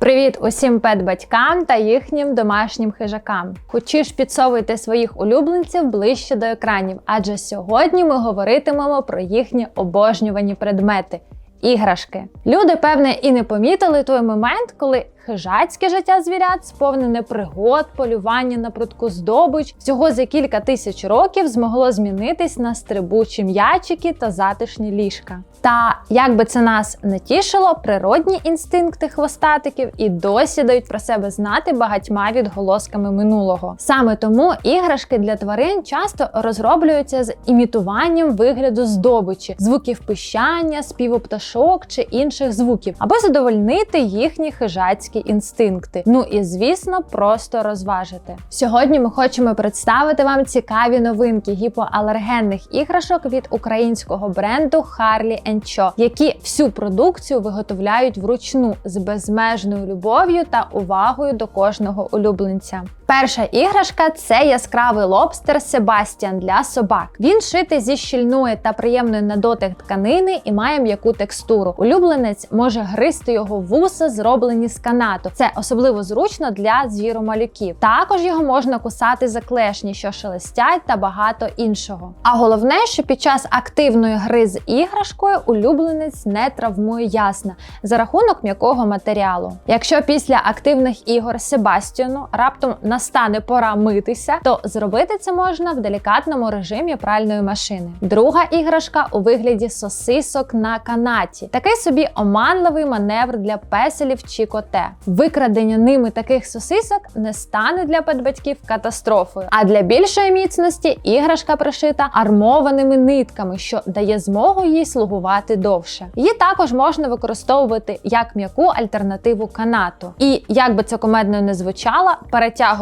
Привіт усім пет-батькам та їхнім домашнім хижакам. Хочеш підсовуйте своїх улюбленців ближче до екранів, адже сьогодні ми говоритимемо про їхні обожнювані предмети. Іграшки. Люди, певне, і не помітили той момент, коли хижацьке життя звірят сповнене пригод, полювання на прудку здобич, всього за кілька тисяч років змогло змінитись на стрибучі м'ячики та затишні ліжка. Та як би це нас не тішило, природні інстинкти хвостатиків і досі дають про себе знати багатьма відголосками минулого. Саме тому іграшки для тварин часто розроблюються з імітуванням вигляду здобичі, звуків пищання, співу пташок чи інших звуків, аби задовольнити їхні хижацькі інстинкти. Ну і звісно, просто розважити. Сьогодні ми хочемо представити вам цікаві новинки гіпоалергенних іграшок від українського бренду Harley Cho, які всю продукцію виготовляють вручну з безмежною любов'ю та увагою до кожного улюбленця. Перша іграшка це яскравий лобстер Себастіан для собак. Він шитий зі щільної та приємної на дотик тканини і має м'яку текстуру. Улюбленець може гризти його вуса, зроблені з канату. Це особливо зручно для звіромалюків. Також його можна кусати за клешні, що шелестять, та багато іншого. А головне, що під час активної гри з іграшкою улюбленець не травмує ясна за рахунок м'якого матеріалу. Якщо після активних ігор Себастіану раптом настане пора митися, то зробити це можна в делікатному режимі пральної машини. Друга іграшка у вигляді сосисок на канаті. Такий собі оманливий маневр для песелів чи коте. Викрадення ними таких сосисок не стане для педбатьків катастрофою. А для більшої міцності іграшка пришита армованими нитками, що дає змогу їй слугувати довше. Її також можна використовувати як м'яку альтернативу канату. І як би це комедно не звучало,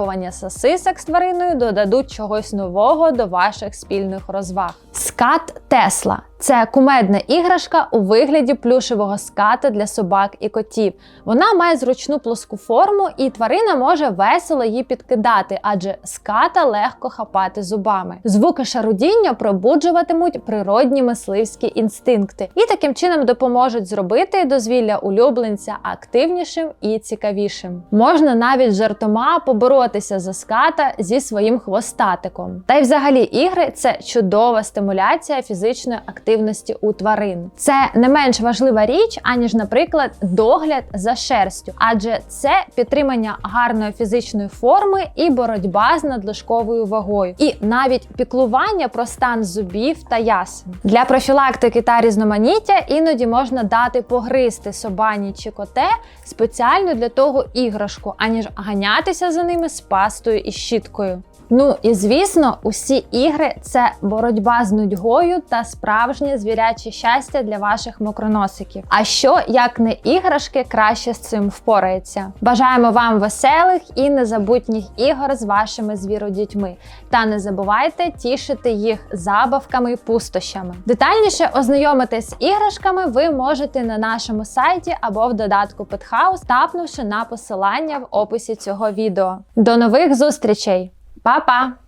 перетягування сосисок з твариною додадуть чогось нового до ваших спільних розваг. Скат Тесла. Це кумедна іграшка у вигляді плюшевого ската для собак і котів. Вона має зручну плоску форму, і тварина може весело її підкидати, адже ската легко хапати зубами. Звуки шарудіння пробуджуватимуть природні мисливські інстинкти і таким чином допоможуть зробити дозвілля улюбленця активнішим і цікавішим. Можна навіть жартома поборотися за ската зі своїм хвостатиком. Та й взагалі ігри це чудова стимуляція фізичної активності активності у тварин. Це не менш важлива річ, аніж, наприклад, догляд за шерстю, адже це підтримання гарної фізичної форми і боротьба з надлишковою вагою, і навіть піклування про стан зубів та ясен. Для профілактики та різноманіття іноді можна дати погризти собані чи коте спеціально для того іграшку, аніж ганятися за ними з пастою і щіткою. Ну і звісно, усі ігри це боротьба з нудьгою та справжнє звіряче щастя для ваших мокроносиків. А що як не іграшки краще з цим впорається? Бажаємо вам веселих і незабутніх ігор з вашими звіродітьми. Та не забувайте тішити їх забавками і пустощами. Детальніше ознайомитись з іграшками ви можете на нашому сайті або в додатку Pethouse, тапнувши на посилання в описі цього відео. До нових зустрічей! Pa, pa!